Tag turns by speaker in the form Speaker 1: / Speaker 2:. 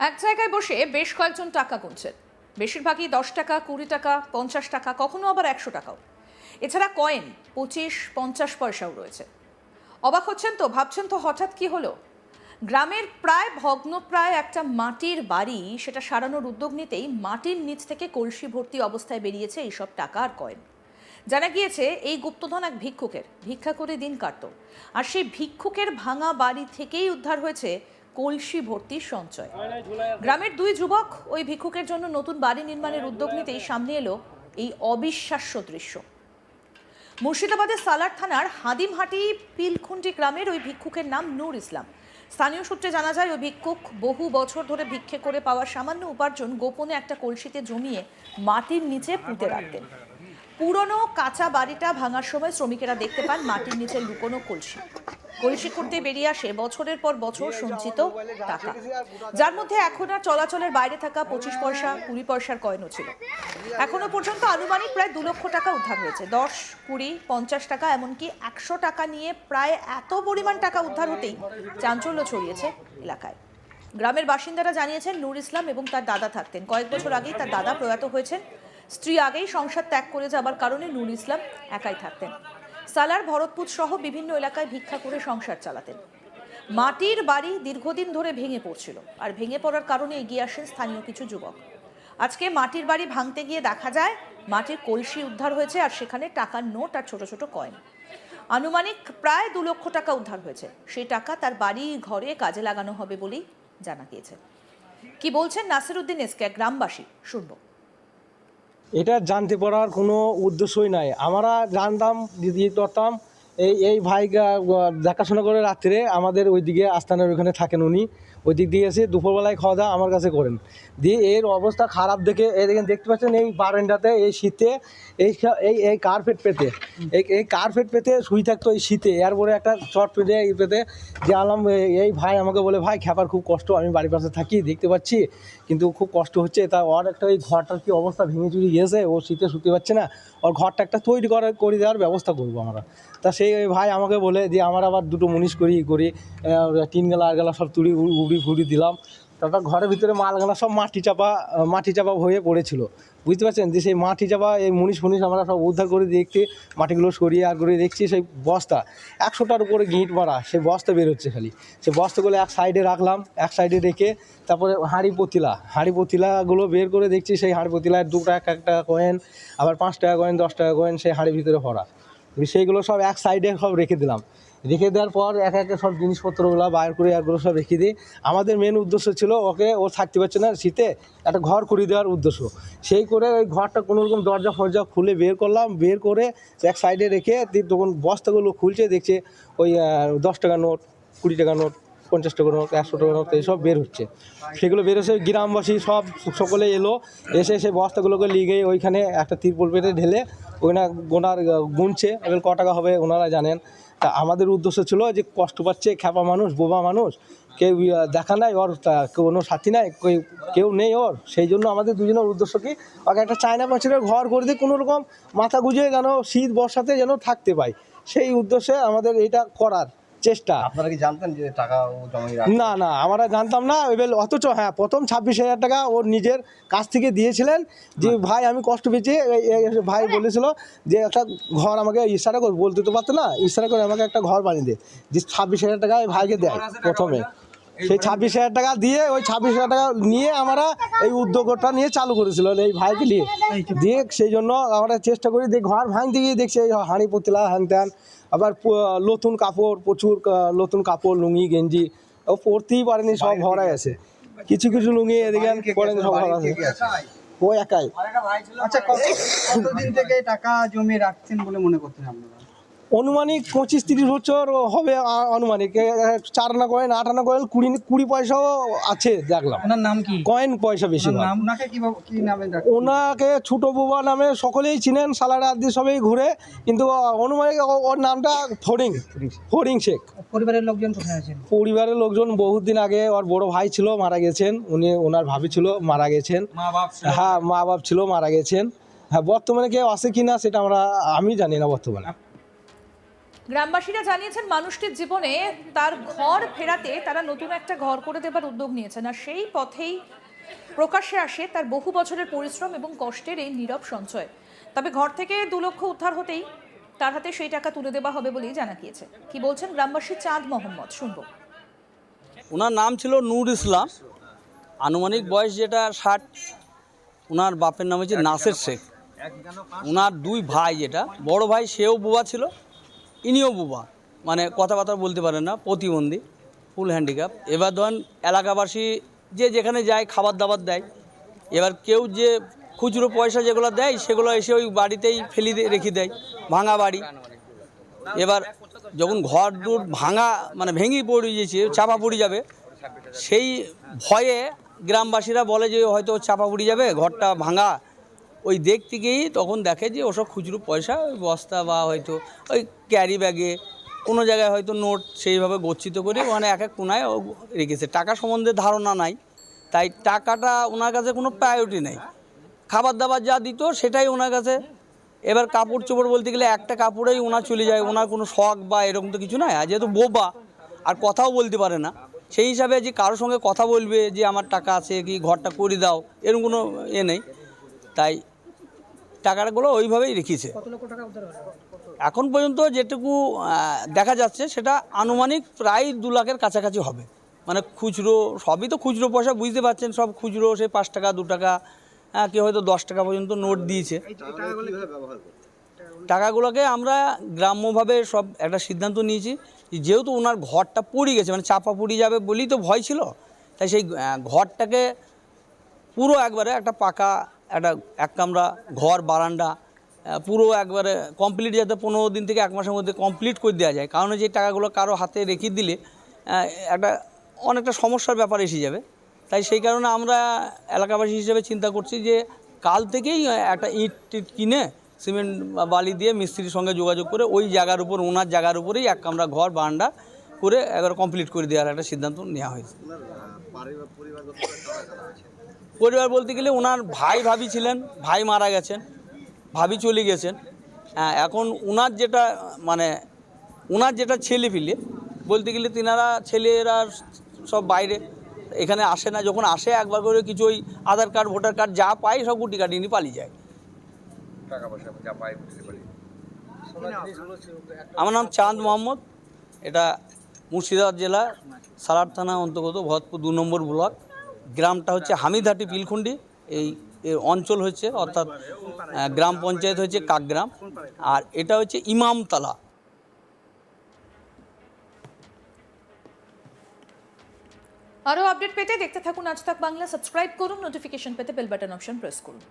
Speaker 1: এক জায়গায় বসে বেশ কয়েকজন টাকা গুনছেন। বেশিরভাগই দশ টাকা, কুড়ি টাকা, পঞ্চাশ টাকা, কখনো আবার একশো টাকাও। এছাড়া কয়েন পঁচিশ, পঞ্চাশ পয়সাও রয়েছে। অবাক হচ্ছেন তো, ভাবছেন তো হঠাৎ কি হলো? গ্রামের প্রায় ভগ্নপ্রায় একটা মাটির বাড়ি, সেটা সারানোর উদ্যোগ নিতেই মাটির নিচ থেকে কলসি ভর্তি অবস্থায় বেরিয়েছে এইসব টাকা আর কয়েন। জানা গিয়েছে, এই গুপ্তধন এক ভিক্ষুকের। ভিক্ষা করে দিন কাটত। আর সেই ভিক্ষুকের ভাঙা বাড়ি থেকেই উদ্ধার হয়েছে কলসি ভর্তি সঞ্চয়। গ্রামের দুই যুবক ওই ভিক্ষুকের জন্য নতুন বাড়ি নির্মাণের উদ্যোগ নিতেই সামনে এলো এই অবিশ্বাস্য দৃশ্য। মুর্শিদাবাদের সালার থানার হাদিমহাটি পিলখুন্টি গ্রামের ওই ভিক্ষুকের নাম নূর ইসলাম। স্থানীয় সূত্রে জানা যায় ওই ভিক্ষুক বহু বছর ধরে ভিক্ষে করে পাওয়া সামান্য উপার্জন গোপনে একটা কলসিতে জমিয়ে মাটির নিচে পুঁতে রাখতেন। পুরনো কাঁচা বাড়িটা ভাঙার সময় শ্রমিকেরা দেখতে পান মাটির নিচে লুকোনো কলসি। কলসি করতে বেরিয়ে আসে। বছরের পর বছর সঞ্চিত টাকা। যার মধ্যে এখন আর চলাচলের বাইরে থাকা পঁচিশ পয়সা কুড়ি পয়সার কয়েনও ছিল। এখনও পর্যন্ত আনুমানিক প্রায় দু লক্ষ টাকা উদ্ধার হয়েছে। দশ কুড়ি পঞ্চাশ টাকা এমনকি একশো টাকা নিয়ে প্রায় এত পরিমাণ টাকা উদ্ধার হতেই চাঞ্চল্য ছড়িয়েছে এলাকায়। গ্রামের বাসিন্দারা জানিয়েছেন নূর ইসলাম এবং তার দাদা থাকতেন। কয়েক বছর আগেই তার দাদা প্রয়াত হয়েছেন। স্ত্রী আগেই সংসার ত্যাগ করে যাবার কারণে নূর ইসলাম একাই থাকতেন। সালার ভরতপুর সহ বিভিন্ন এলাকায় ভিক্ষা করে সংসার চালাতেন। মাটির বাড়ি দীর্ঘদিন ধরে ভেঙে পড়ছিল আর ভেঙে পড়ার কারণে এগিয়ে আসেন স্থানীয় কিছু যুবক। আজকে মাটির বাড়ি ভাঙতে গিয়ে দেখা যায়, মাটির কলসি উদ্ধার হয়েছে আর সেখানে টাকার নোট আর ছোট ছোট কয়েন। আনুমানিক প্রায় দু লক্ষ টাকা উদ্ধার হয়েছে। সেই টাকা তার বাড়ি, ঘরে কাজে লাগানো হবে বলেই জানা গিয়েছে। কি বলছেন নাসিরুদ্দিন এসকে, গ্রামবাসী? শুনব।
Speaker 2: এটা জানতে পারার কোনো উদ্দেশ্যই নাই। আমরা জানতাম, দিদি করতাম এই এই ভাই গা- গা- দেখাশোনা করে রাত্রে আমাদের ওইদিকে আস্তানার ওইখানে থাকেন উনি। ওই দিক দিয়ে এসে দুপুরবেলায় খাওয়া দাওয়া আমার কাছে করেন। দিয়ে এর অবস্থা খারাপ দেখে এই দেখেন, দেখতে পাচ্ছেন এই বারান্দাতে, এই শীতে, এই এই এই কার্পেট পেতে। এই এই কার্পেট পেতে শুই থাকতো এই শীতে। এরপরে একটা চট পেতে, এই পেতে। যে আলাম এ- এই ভাই আমাকে বলে, ভাই, খেপার খুব কষ্ট, আমি বাড়ির পাশে থাকি, দেখতে পাচ্ছি। কিন্তু খুব কষ্ট হচ্ছে। তা ওর একটা ওই ঘরটার কি অবস্থা ভেঙে চুরি গিয়েছে, ও শীতে শুতে পারছে না। ওর ঘরটা একটা তৈরি করে করে দেওয়ার ব্যবস্থা করব আমরা। তা সেই ভাই আমাকে বলে যে আমার আবার দুটো মুনিশ করি করি টিন গেলা আর গেলা সব তুড়ি উড়ি ফুড়ি দিলাম। তারপর ঘরের ভিতরে মালগালা সব মাটি চাপা মাটি চাপা হয়ে পড়েছিল। বুঝতে পারছেন? যে সেই মাটি চাপা, এই মুনিশ ফুনিশ আমরা সব উদ্ধার করে দেখতে মাটিগুলো সরিয়ে আর করে দেখছি সেই বস্তা। একশোটার উপরে গিঁট মারা, সেই বস্তা বেরোচ্ছে খালি। সেই বস্তাগুলো এক সাইডে রাখলাম, এক সাইডে রেখে তারপরে হাঁড়ি পতিলা, হাঁড়ি পতিলাগুলো বের করে দেখছি, সেই হাঁড়ি পতিলায় দু টাকা, এক টাকা কয়েন, আবার পাঁচ টাকা কয়েন, দশ টাকা কয়েন সেই হাঁড়ির ভিতরে ভরা। সেইগুলো সব এক সাইডে সব রেখে দিলাম। রেখে দেওয়ার পর এক একে সব জিনিসপত্রগুলো বাইর করে একগুলো সব রেখে দিই আমাদের মেন উদ্দেশ্য ছিল ওকে ও থাকতে পারছে না শীতে, একটা ঘর করে দেওয়ার উদ্দেশ্য। সেই করে ওই ঘরটা কোনো রকম দরজা ফরজা খুলে বের করলাম, বের করে এক সাইডে রেখে তখন বস্তাগুলো খুলছে, দেখছে ওই দশ টাকা নোট, কুড়ি টাকা নোট, পঞ্চাশ টাকা নোট, একশো টাকা নোট এইসব বের হচ্ছে। সেগুলো বের হচ্ছে, গ্রামবাসী সব সকলে এলো, এসে সেই বস্তাগুলোকে লিগে ওইখানে একটা তিরপল পেটে ঢেলে ওইখানে গোনার গুনছে। এবার ক টাকা হবে ওনারা জানেন। তা আমাদের উদ্দেশ্য ছিল যে কষ্ট পাচ্ছে, খ্যাপা মানুষ, বোবা মানুষ, কেউ দেখা নাই ওর কোনো সাথী নাই, কেউ নেই ওর। সেই জন্য আমাদের দুজনের উদ্দেশ্য কি, ওকে একটা চায়না পাঁচিলের ঘর করে দিয়ে কোনো রকম মাথা গুজিয়ে যেন শীত বর্ষাতে যেন থাকতে পাই সেই উদ্দেশ্যে আমাদের এটা করার। চেষ্টা।
Speaker 3: আপনারা কি জানতেন যে টাকা ও
Speaker 2: না না আমরা জানতাম না। এবার অথচ হ্যাঁ প্রথম ছাব্বিশ হাজার টাকা ওর নিজের কাছ থেকে দিয়েছিলেন যে ভাই আমি কষ্ট পেয়েছি। ভাই বলেছিল যে একটা ঘর আমাকে ইশারা করে। বলতে তো পারতো না ইশারা করে আমাকে একটা ঘর বানিয়ে দে। যে ছাব্বিশ হাজার টাকা এই ভাইকে দেয় প্রথমে। সেই ছাব্বিশ হাজার টাকা দিয়ে ওই ছাব্বিশ হাজার টাকা নিয়ে আমরা এই উদ্যোগটা নিয়ে চালু করেছিল এই ভাইকে নিয়ে। দিয়ে সেই জন্য আমরা চেষ্টা করি যে ঘর ভাঙতে গিয়ে দেখছি এই হাঁড়ি পতিলা হ্যান ত্যান আবার নতুন কাপড় প্রচুর নতুন কাপড় লুঙ্গি গেঞ্জি ও পরতেই পারেনি সব ভরাই আছে। কিছু কিছু লুঙ্গি এদিকে পরেনি সব ভরা আছে। ও একাই।
Speaker 4: আচ্ছা কতদিন থেকে টাকা জমিয়ে রাখছেন বলে মনে করছেন আপনারা?
Speaker 2: অনুমানিক পঁচিশ তিরিশ বছর হবে আনুমানিক চার আনা কয়েন আট আনা কয়েন কুড়ি কুড়ি পয়সাও আছে দেখলাম।
Speaker 4: ওনার নাম কি?
Speaker 2: কয়েন পয়সা বেশি
Speaker 4: ওনাকে কীভাবে কি নামে
Speaker 2: ওনাকে ছোট বুবা নামে সকলেই চিনেন সালারা আদি সবাই ঘুরে কিন্তু অনুমানিক ওর নামটা ফড়িং ফড়িং শেখ।
Speaker 4: পরিবারের লোকজন কোথায় আছেন?
Speaker 2: পরিবারের লোকজন বহুত দিন আগে ওর বড় ভাই ছিল মারা গেছেন। উনি ওনার ভাবি ছিল মারা গেছেন।
Speaker 4: মা বাপ
Speaker 2: হ্যাঁ মা বাপ ছিল মারা গেছেন। হ্যাঁ বর্তমানে কেউ আছে কি না সেটা আমরা আমি জানি না বর্তমানে।
Speaker 1: গ্রামবাসীরা জানিয়েছেন, মানুষটির জীবনে তার ঘর ফেরাতে তারা নতুন একটা ঘর করে দেবার উদ্যোগ নিয়েছেন। আর সেই পথেই প্রকাশ্যে আসে তার বহু বছরের পরিশ্রম এবং কষ্টের এই নীরব সঞ্চয়। তবে ঘর থেকে দু লক্ষ উদ্ধার হতেই তার হাতে সেই টাকা তুলে দেওয়া হবে বলেই জানা গিয়েছে। কি বলছেন গ্রামবাসী চাঁদ মোহাম্মদ? শুনব।
Speaker 5: ওনার নাম ছিল নূর ইসলাম। আনুমানিক বয়স যেটা ষাট, ওনার বাপের নাম হচ্ছে নাসের শেখ। ওনার দুই ভাই যেটা, বড় ভাই সেও বুবা ছিল ইনিও বুবা। মানে কথাবার্তা বলতে পারেন না, প্রতিবন্ধী ফুল হ্যান্ডিক্যাপ এবার ধরেন এলাকাবাসী যে যেখানে যায়, খাবার দাবার দেয়, এবার কেউ যে খুচরো পয়সা যেগুলো দেয়, সেগুলো এসে ওই বাড়িতেই ফেলি রেখে দেয়, ভাঙা বাড়ি। এবার যখন ঘর দূর ভাঙা মানে ভেঙে পড়ে গিয়েছে চাপা পড়ে যাবে, সেই ভয়ে গ্রামবাসীরা বলে যে হয়তো চাপা পড়ে যাবে, ঘরটা ভাঙা ওই দেখতে গিয়েই তখন দেখে যে ওসব খুচরো পয়সা, ওই বস্তা বা হয়তো ওই ক্যারি ব্যাগে কোনো জায়গায় হয়তো নোট সেইভাবে গচ্ছিত করে ওখানে এক এক কোনায় রেখেছে। টাকা সম্বন্ধে ধারণা নাই, তাই টাকাটা ওনার কাছে কোনো প্রায়োরিটি নেই। খাবার দাবার যা দিত সেটাই ওনার কাছে। এবার কাপড় চোপড় বলতে গেলে একটা কাপড়েই ওনার চলে যায়, ওনার কোনো শখ বা এরকম তো কিছু নয় আর যেহেতু বোবা, আর কথাও বলতে পারে না। সেই হিসাবে যে কারোর সঙ্গে কথা বলবে যে আমার টাকা আছে, কি ঘরটা করে দাও, এরকম কোনো এ নেই। তাই টাকাগুলো ওইভাবেই রেখেছে। এখন পর্যন্ত যেটুকু দেখা যাচ্ছে সেটা আনুমানিক প্রায় দু লাখের কাছাকাছি হবে। মানে খুচরো সবই তো খুচরো পয়সা বুঝতে পারছেন সব খুচরো সে পাঁচ টাকা দু টাকা হ্যাঁ, কেউ হয়তো দশ টাকা পর্যন্ত নোট দিয়েছে। টাকাগুলোকে আমরা গ্রাম্যভাবে সব একটা সিদ্ধান্ত নিয়েছি যেহেতু ওনার ঘরটা পড়ে গেছে মানে চাপা পড়ে যাবে বলেই তো ভয় ছিল তাই সেই ঘরটাকে পুরো একবারে একটা পাকা একটা এক কামরা ঘর, বারান্দা পুরো একবারে কমপ্লিট যাতে পনেরো দিন থেকে এক মাসের মধ্যে কমপ্লিট করে দেওয়া যায়। কারণ যে টাকাগুলো কারও হাতে রেখে দিলে একটা অনেকটা সমস্যার ব্যাপার এসে যাবে। তাই সেই কারণে আমরা এলাকাবাসী হিসেবে চিন্তা করছি যে, কাল থেকেই একটা ইট টিট কিনে সিমেন্ট বালি দিয়ে মিস্ত্রির সঙ্গে যোগাযোগ করে ওই জায়গার উপর, ওনার জায়গার উপরেই এক কামরা ঘর, বারান্দা করে একবার কমপ্লিট করে দেওয়ার একটা সিদ্ধান্ত নেওয়া হয়েছে। পরিবার বলতে গেলে ওনার ভাই ভাবি ছিলেন ভাই মারা গেছেন ভাবি চলে গেছেন। হ্যাঁ, এখন ওনার যেটা মানে ওনার যেটা ছেলে ফিলে বলতে গেলে তিনারা ছেলেরা সব বাইরে এখানে আসে না যখন আসে একবার করে কিছু ওই আধার কার্ড ভোটার কার্ড যা পায় সব গুটি কাটি নিয়ে পালিয়ে যায়। আমার নাম চাঁদ মোহাম্মদ এটা মুর্শিদাবাদ জেলা সালার থানা অন্তর্গত ভরতপুর দু নম্বর ব্লক। গ্রামটা হচ্ছে হামিদহাটি পিলখুন্ডি এই অঞ্চল হচ্ছে, অর্থাৎ গ্রাম পঞ্চায়েত হচ্ছে কাকগ্রাম। আর এটা হচ্ছে ইমামতলা।
Speaker 1: আরও আপডেট পেতে দেখতে থাকুন আজ তাক বাংলা। সাবস্ক্রাইব করুন, নোটিফিকেশন পেতে বেল বাটন অপশন প্রেস করুন।